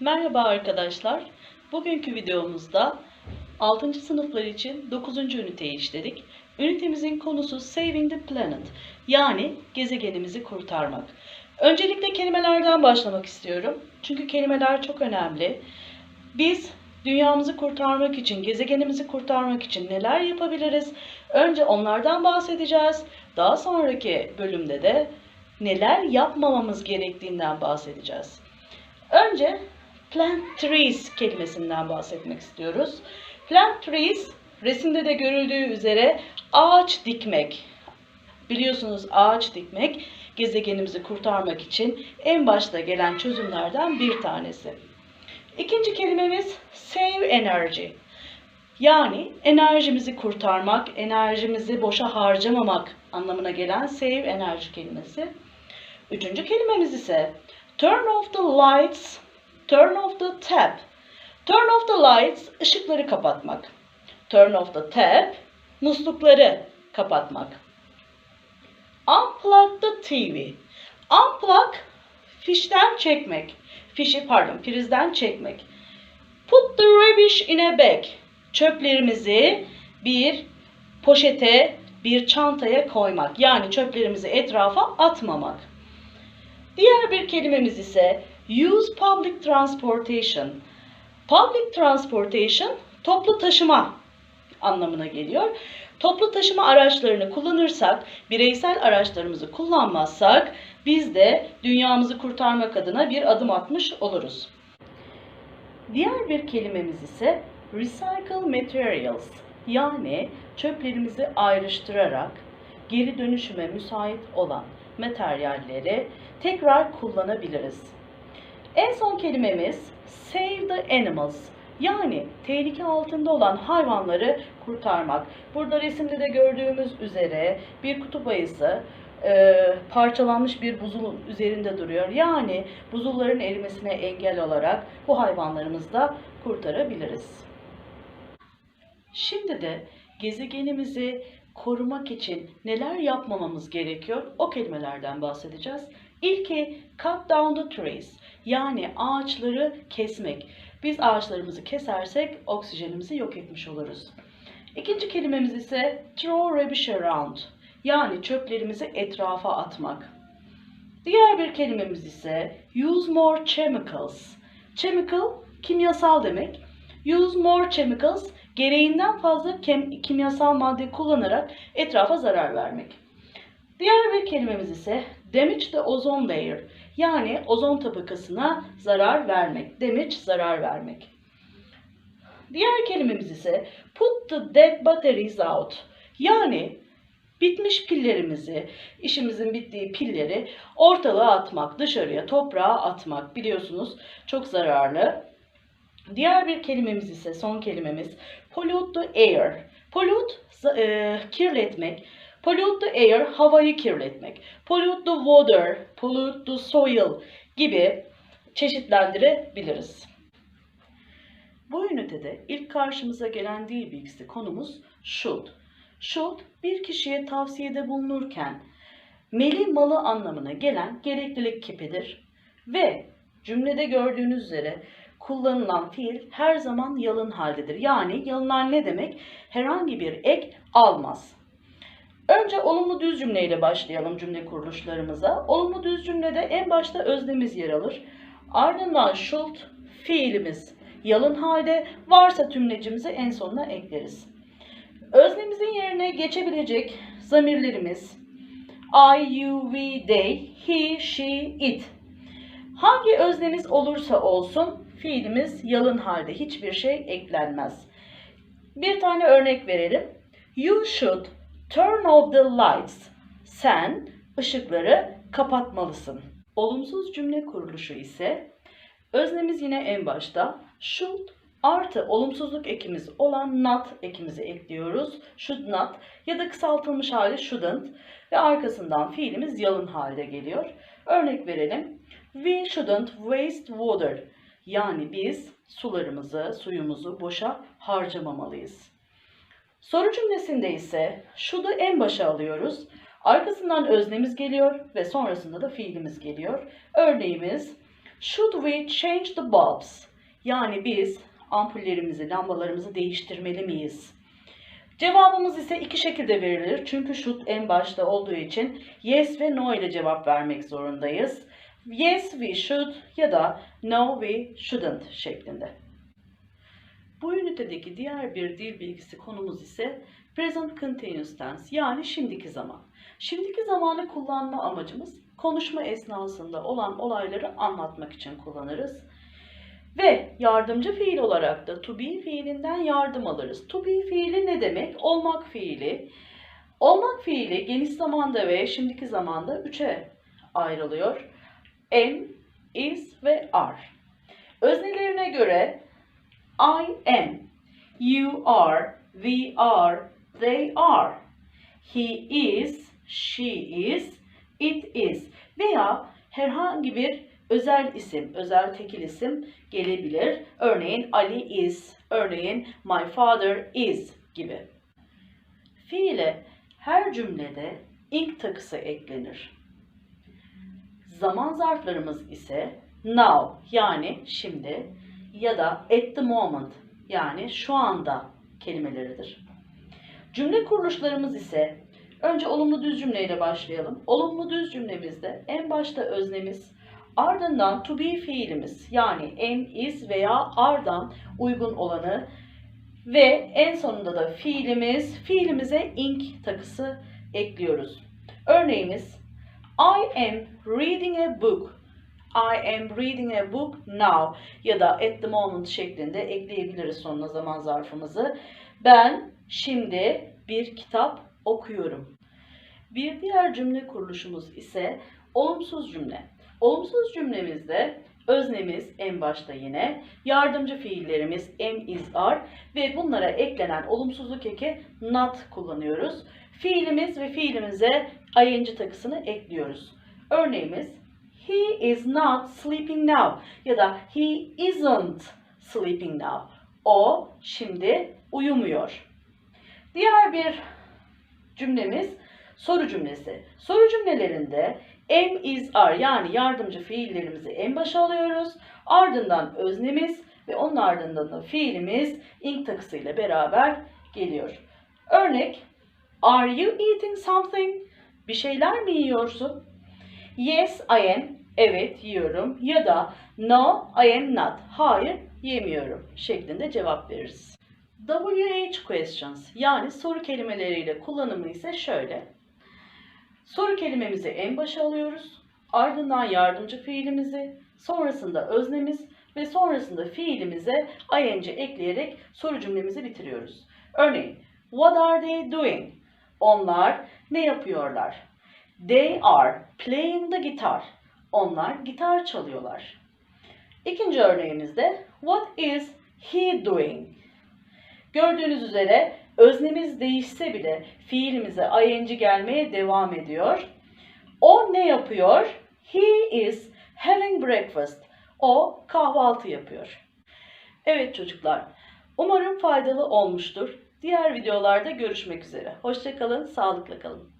Merhaba arkadaşlar. Bugünkü videomuzda 6. sınıflar için 9. üniteyi işledik. Ünitemizin konusu Saving the Planet yani gezegenimizi kurtarmak. Öncelikle kelimelerden başlamak istiyorum. Çünkü kelimeler çok önemli. Biz dünyamızı kurtarmak için, gezegenimizi kurtarmak için neler yapabiliriz? Önce onlardan bahsedeceğiz. Daha sonraki bölümde de neler yapmamamız gerektiğinden bahsedeceğiz. Önce plant trees kelimesinden bahsetmek istiyoruz. Plant trees resimde de görüldüğü üzere ağaç dikmek. Biliyorsunuz ağaç dikmek gezegenimizi kurtarmak için en başta gelen çözümlerden bir tanesi. İkinci kelimemiz save energy. Yani enerjimizi kurtarmak, enerjimizi boşa harcamamak anlamına gelen save enerji kelimesi. Üçüncü kelimemiz ise turn off the lights, turn off the tap. Turn off the lights, ışıkları kapatmak. Turn off the tap, muslukları kapatmak. Unplug the TV. Unplug, fişten çekmek. Fişi pardon, prizden çekmek. Put the rubbish in a bag. Çöplerimizi bir poşete, bir çantaya koymak. Yani çöplerimizi etrafa atmamak. Diğer bir kelimemiz ise use public transportation. Public transportation toplu taşıma anlamına geliyor. Toplu taşıma araçlarını kullanırsak, bireysel araçlarımızı kullanmazsak biz de dünyamızı kurtarmak adına bir adım atmış oluruz. Diğer bir kelimemiz ise recycle materials yani çöplerimizi ayrıştırarak geri dönüşüme müsait olan materyalleri tekrar kullanabiliriz. En son kelimemiz save the animals yani tehlike altında olan hayvanları kurtarmak. Burada resimde de gördüğümüz üzere bir kutup ayısı e, parçalanmış bir buzulun üzerinde duruyor. Yani buzulların erimesine engel olarak bu hayvanlarımızı da kurtarabiliriz. Şimdi de gezegenimizi korumak için neler yapmamamız gerekiyor? O kelimelerden bahsedeceğiz. İlki cut down the trees yani ağaçları kesmek. Biz ağaçlarımızı kesersek oksijenimizi yok etmiş oluruz. İkinci kelimemiz ise throw rubbish around yani çöplerimizi etrafa atmak. Diğer bir kelimemiz ise use more chemicals. Chemical kimyasal demek. Use more chemicals gereğinden fazla kimyasal madde kullanarak etrafa zarar vermek. Diğer bir kelimemiz ise damage the ozone layer yani ozon tabakasına zarar vermek. Damage zarar vermek. Diğer kelimemiz ise put the dead batteries out yani bitmiş pillerimizi, işimizin bittiği pilleri ortalığa atmak, dışarıya, toprağa atmak biliyorsunuz çok zararlı. Diğer bir kelimemiz ise son kelimemiz pollute the air. Pollute e, kirletmek. Pollute the air havayı kirletmek. Pollute the water, pollute the soil gibi çeşitlendirebiliriz. Bu ünitede ilk karşımıza gelen dil bilgisi konumuz should. Should bir kişiye tavsiyede bulunurken meli malı anlamına gelen gereklilik kipidir ve cümlede gördüğünüz üzere kullanılan fiil her zaman yalın haldedir. Yani yalınlar ne demek? Herhangi bir ek almaz. Önce olumlu düz cümleyle başlayalım cümle kuruluşlarımıza. Olumlu düz cümlede en başta öznemiz yer alır. Ardından should fiilimiz yalın halde varsa tümlecimizi en sonuna ekleriz. Öznemizin yerine geçebilecek zamirlerimiz I, you, we, they, he, she, it. Hangi öznemiz olursa olsun fiilimiz yalın halde hiçbir şey eklenmez. Bir tane örnek verelim. You should turn off the lights. Sen ışıkları kapatmalısın. Olumsuz cümle kuruluşu ise öznemiz yine en başta should artı olumsuzluk ekimiz olan not ekimizi ekliyoruz. Should not ya da kısaltılmış hali shouldn't ve arkasından fiilimiz yalın halde geliyor. Örnek verelim. We shouldn't waste water. Yani biz sularımızı, suyumuzu boşa harcamamalıyız. Soru cümlesinde ise should'u en başa alıyoruz. Arkasından öznemiz geliyor ve sonrasında da fiilimiz geliyor. Örneğimiz Should we change the bulbs? Yani biz ampullerimizi, lambalarımızı değiştirmeli miyiz? Cevabımız ise iki şekilde verilir. Çünkü should en başta olduğu için yes ve no ile cevap vermek zorundayız. Yes we should ya da no we shouldn't şeklinde. Bu ünitedeki diğer bir dil bilgisi konumuz ise present continuous tense yani şimdiki zaman. Şimdiki zamanı kullanma amacımız konuşma esnasında olan olayları anlatmak için kullanırız. Ve yardımcı fiil olarak da to be fiilinden yardım alırız. To be fiili ne demek? Olmak fiili. Olmak fiili geniş zamanda ve şimdiki zamanda üçe ayrılıyor. Am, is ve are. Öznelerine göre I am, you are, we are, they are. He is, she is, it is veya herhangi bir özel isim, özel tekil isim gelebilir. Örneğin Ali is, örneğin my father is gibi. Fiile her cümlede ing takısı eklenir. Zaman zarflarımız ise now yani şimdi ya da at the moment yani şu anda kelimeleridir. Cümle kuruluşlarımız ise önce olumlu düz cümleyle başlayalım. Olumlu düz cümlemizde en başta öznemiz, ardından to be fiilimiz yani am, is veya are'dan uygun olanı ve en sonunda da fiilimiz, fiilimize ing takısı ekliyoruz. Örneğimiz I am reading a book. I am reading a book now ya da at the moment şeklinde ekleyebiliriz sonuna zaman zarfımızı. Ben şimdi bir kitap okuyorum. Bir diğer cümle kuruluşumuz ise olumsuz cümle. Olumsuz cümlemizde öznemiz en başta yine, yardımcı fiillerimiz am, is, are ve bunlara eklenen olumsuzluk eki not kullanıyoruz. Fiilimiz ve fiilimize ing takısını ekliyoruz. Örneğimiz He is not sleeping now ya da he isn't sleeping now. O şimdi uyumuyor. Diğer bir cümlemiz soru cümlesi. Soru cümlelerinde am, is, are yani yardımcı fiillerimizi en başa alıyoruz. Ardından öznemiz ve onun ardından da fiilimiz ing takısıyla beraber geliyor. Örnek Are you eating something? Bir şeyler mi yiyorsun? Yes, I am. Evet, yiyorum. Ya da No, I am not. Hayır, yemiyorum şeklinde cevap veririz. WH questions yani soru kelimeleriyle kullanımı ise şöyle. Soru kelimemizi en başa alıyoruz. Ardından yardımcı fiilimizi, sonrasında öznemiz ve sonrasında fiilimize ing ekleyerek soru cümlemizi bitiriyoruz. Örneğin, what are they doing? Onlar ne yapıyorlar? They are playing the guitar. Onlar gitar çalıyorlar. İkinci örneğimizde what is he doing? Gördüğünüz üzere öznemiz değişse bile fiilimize ing gelmeye devam ediyor. O ne yapıyor? He is having breakfast. O kahvaltı yapıyor. Evet çocuklar, umarım faydalı olmuştur. Diğer videolarda görüşmek üzere. Hoşçakalın, sağlıkla kalın.